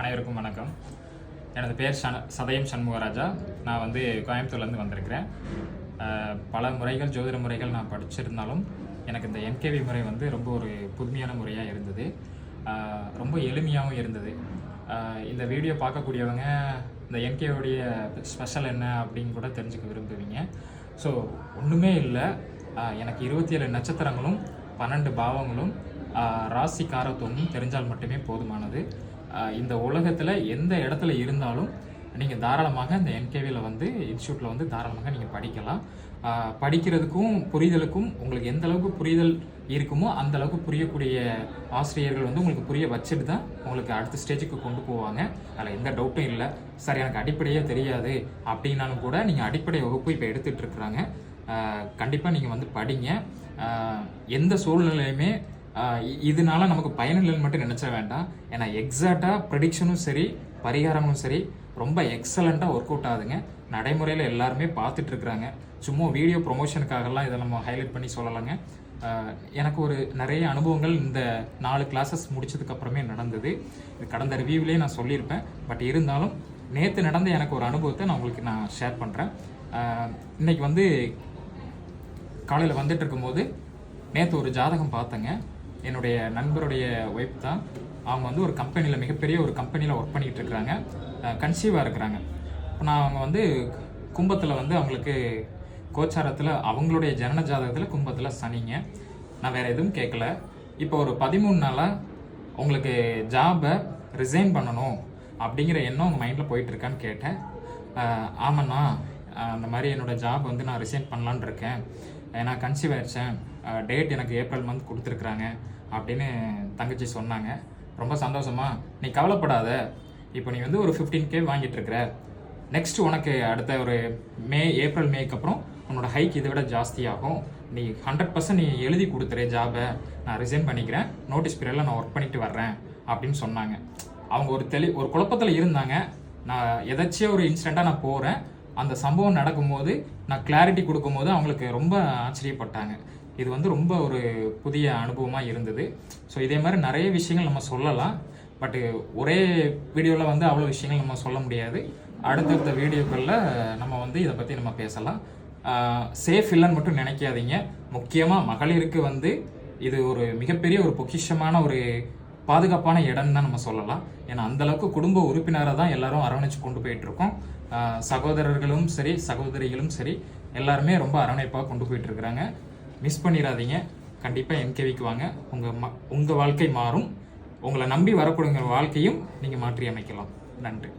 அனைவருக்கும் வணக்கம். எனது பேர் சன சதயம் சண்முகராஜா. நான் வந்து கோயம்புத்தூர்லேருந்து வந்திருக்கிறேன். பல முறைகள் ஜோதிட முறைகள் நான் படிச்சிருந்தாலும் எனக்கு இந்த என்கேவி முறை வந்து ரொம்ப ஒரு புதுமையான முறையாக இருந்தது. ரொம்ப எளிமையாகவும் இருந்தது. இந்த வீடியோ பார்க்கக்கூடியவங்க இந்த என்கேவுடைய ஸ்பெஷல் என்ன அப்படின்னு கூட தெரிஞ்சுக்க விரும்புவீங்க. ஸோ ஒன்றுமே இல்லை. எனக்கு இருபத்தி ஏழு நட்சத்திரங்களும் பன்னெண்டு பாவங்களும் ராசி காரத்துவமும் தெரிஞ்சால் மட்டுமே போதுமானது. இந்த உலகத்தில் எந்த இடத்துல இருந்தாலும் நீங்கள் தாராளமாக இந்த என்கேவியில் வந்து இன்ஸ்டியூட்டில் வந்து தாராளமாக நீங்கள் படிக்கலாம். படிக்கிறதுக்கும் புரிதலுக்கும் உங்களுக்கு எந்த அளவுக்கு புரிதல் இருக்குமோ அந்த அளவுக்கு புரியக்கூடிய ஆசிரியர்கள் வந்து உங்களுக்கு புரிய வச்சுட்டு தான் உங்களுக்கு அடுத்த ஸ்டேஜுக்கு கொண்டு போவாங்க. அதில் எந்த டவுட்டும் இல்லை. சார் எனக்கு அடிப்படையே தெரியாது அப்படின்னாலும் கூட நீங்கள் அடிப்படை வகுப்பு இப்போ எடுத்துகிட்டு இருக்கிறாங்க. கண்டிப்பாக நீங்கள் வந்து படிங்க. எந்த சூழ்நிலையுமே இதனால நமக்கு பயனில்லைன்னு மட்டும் நினச்ச வேண்டாம். ஏன்னா எக்ஸாக்டாக ப்ரெடிக்ஷனும் சரி பரிகாரமும் சரி ரொம்ப எக்ஸலண்ட்டாக ஒர்க் அவுட் ஆகுதுங்க. நடைமுறையில் எல்லாருமே பார்த்துட்டு இருக்கிறாங்க. சும்மா வீடியோ ப்ரொமோஷனுக்காகலாம் இதை நம்ம ஹைலைட் பண்ணி சொல்லலைங்க. எனக்கு ஒரு நிறைய அனுபவங்கள் இந்த நாலு கிளாஸஸ் முடிச்சதுக்கு அப்புறமே நடந்தது. இது கடந்த ரிவ்யூவிலே நான் சொல்லியிருப்பேன். பட் இருந்தாலும் நேற்று நடந்த எனக்கு ஒரு அனுபவத்தை நான் உங்களுக்கு நான் ஷேர் பண்ணுறேன் இன்னைக்கு வந்து காலையில் வந்துட்டு இருக்கும்போது நேற்று ஒரு ஜாதகம் பார்த்தேங்க. என்னுடைய நண்பருடைய ஒய்ஃப் தான். அவங்க வந்து ஒரு கம்பெனியில் மிகப்பெரிய ஒரு கம்பெனியில் ஒர்க் பண்ணிகிட்டு இருக்கிறாங்க கன்சீவாக இருக்கிறாங்க. இப்போ நான் அவங்க வந்து கும்பத்தில் வந்து அவங்களுக்கு கோச்சாரத்தில் அவங்களுடைய ஜனன ஜாதகத்தில் கும்பத்தில் சனிங்க. நான் வேறு எதுவும் கேட்கல இப்போ ஒரு பதிமூணு நாளாக உங்களுக்கு ஜாபை ரிசைன் பண்ணணும் அப்படிங்கிற எண்ணம் உங்கள் மைண்டில் போயிட்டுருக்கான்னு கேட்டேன். ஆமாண்ணா அந்த மாதிரி என்னோட ஜாப் வந்து நான் ரிசைன் பண்ணலான்னு இருக்கேன். ஏன்னா கன்சீவ் ஆயிடுச்சேன் டேட் எனக்கு ஏப்ரல் மந்த் கொடுத்துருக்குறாங்க அப்படின்னு தங்கச்சி சொன்னாங்க. ரொம்ப சந்தோஷமா நீ கவலைப்படாத. இப்போ நீ வந்து ஒரு ஃபிஃப்டீன் கே வாங்கிட்டுருக்குற. நெக்ஸ்ட் உனக்கு அடுத்த ஒரு மே ஏப்ரல் மேக்கு அப்புறம் உன்னோட ஹைக் இதை விட ஜாஸ்தியாகும். நீ ஹண்ட்ரட் பர்சன்ட் நீ எழுதி கொடுத்துரு ஜாபை நான் ரிசைன் பண்ணிக்கிறேன். நோட்டீஸ் பீரியடில் நான் ஒர்க் பண்ணிட்டு வர்றேன். அப்படின்னு சொன்னாங்க. அவங்க ஒரு தெளி ஒரு குழப்பத்தில் இருந்தாங்க. நான் எதாச்சியாக ஒரு இன்சிடெண்ட்டாக நான் போகிறேன் அந்த சம்பவம் நடக்கும்போது நான் கிளாரிட்டி கொடுக்கும்போது அவங்களுக்கு ரொம்ப ஆச்சரியப்பட்டாங்க. இது வந்து ரொம்ப ஒரு புதிய அனுபவமாக இருந்தது. ஸோ இதே மாதிரி நிறைய விஷயங்கள் நம்ம சொல்லலாம். பட்டு ஒரே வீடியோவில் வந்து அவ்வளோ விஷயங்கள் நம்ம சொல்ல முடியாது. அடுத்தடுத்த வீடியோக்களில் நம்ம வந்து இதை பற்றி நம்ம பேசலாம். சேஃப் இல்லைன்னு மட்டும் நினைக்காதீங்க. முக்கியமாக மகளிருக்கு வந்து இது ஒரு மிகப்பெரிய ஒரு பொக்கிஷமான ஒரு பாதுகாப்பான இடம்னு தான் நம்ம சொல்லலாம். ஏன்னா அந்த அளவுக்கு குடும்ப உறுப்பினரை தான் எல்லாரும் அரவணைச்சு கொண்டு போயிட்டு இருக்கோம் சகோதரர்களும் சரி சகோதரிகளும் சரி எல்லாருமே ரொம்ப அரவணைப்பாக கொண்டு போயிட்டு இருக்கிறாங்க மிஸ் பண்ணிடாதீங்க கண்டிப்பாக என்கேவிக்கு வாங்க. உங்கள் ம உங்கள் வாழ்க்கை மாறும். உங்களை நம்பி வரக்கூடிய வாழ்க்கையும் நீங்கள் மாற்றி அமைக்கலாம். நன்றி.